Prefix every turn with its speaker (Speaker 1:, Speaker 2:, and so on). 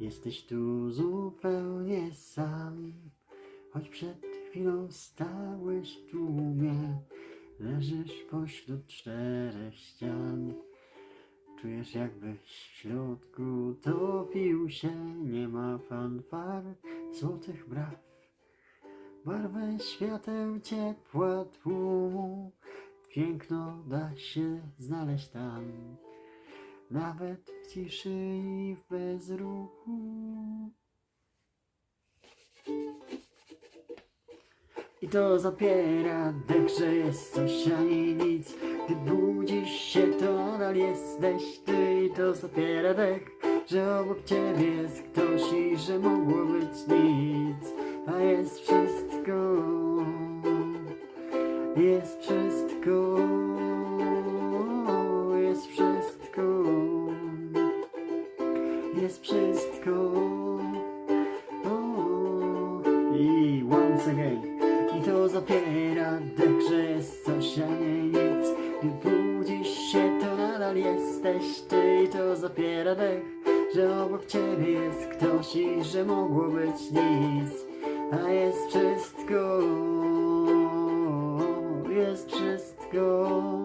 Speaker 1: Jesteś tu zupełnie sam, choć przed chwilą stałeś w tłumie. Leżysz pośród czterech ścian. Czujesz jakbyś w środku topił się, nie ma fanfar, złotych braw. Barwę świateł ciepła tłumu, piękno da się znaleźć tam. Nawet w ciszy i w bezruchu. I to zapiera dech, że jest coś, a nie nic. Gdy budzisz się, to nadal jesteś ty. I to zapiera dech, że obok ciebie jest ktoś I że mogło być nic. A jest wszystko. Jest wszystko Jest wszystko. O, I once again I to zapiera dech, że jest coś, a nie nic. Gdy budzisz się, to nadal jesteś ty. I to zapiera dech, że obok ciebie jest ktoś I że mogło być nic. A jest wszystko. Jest wszystko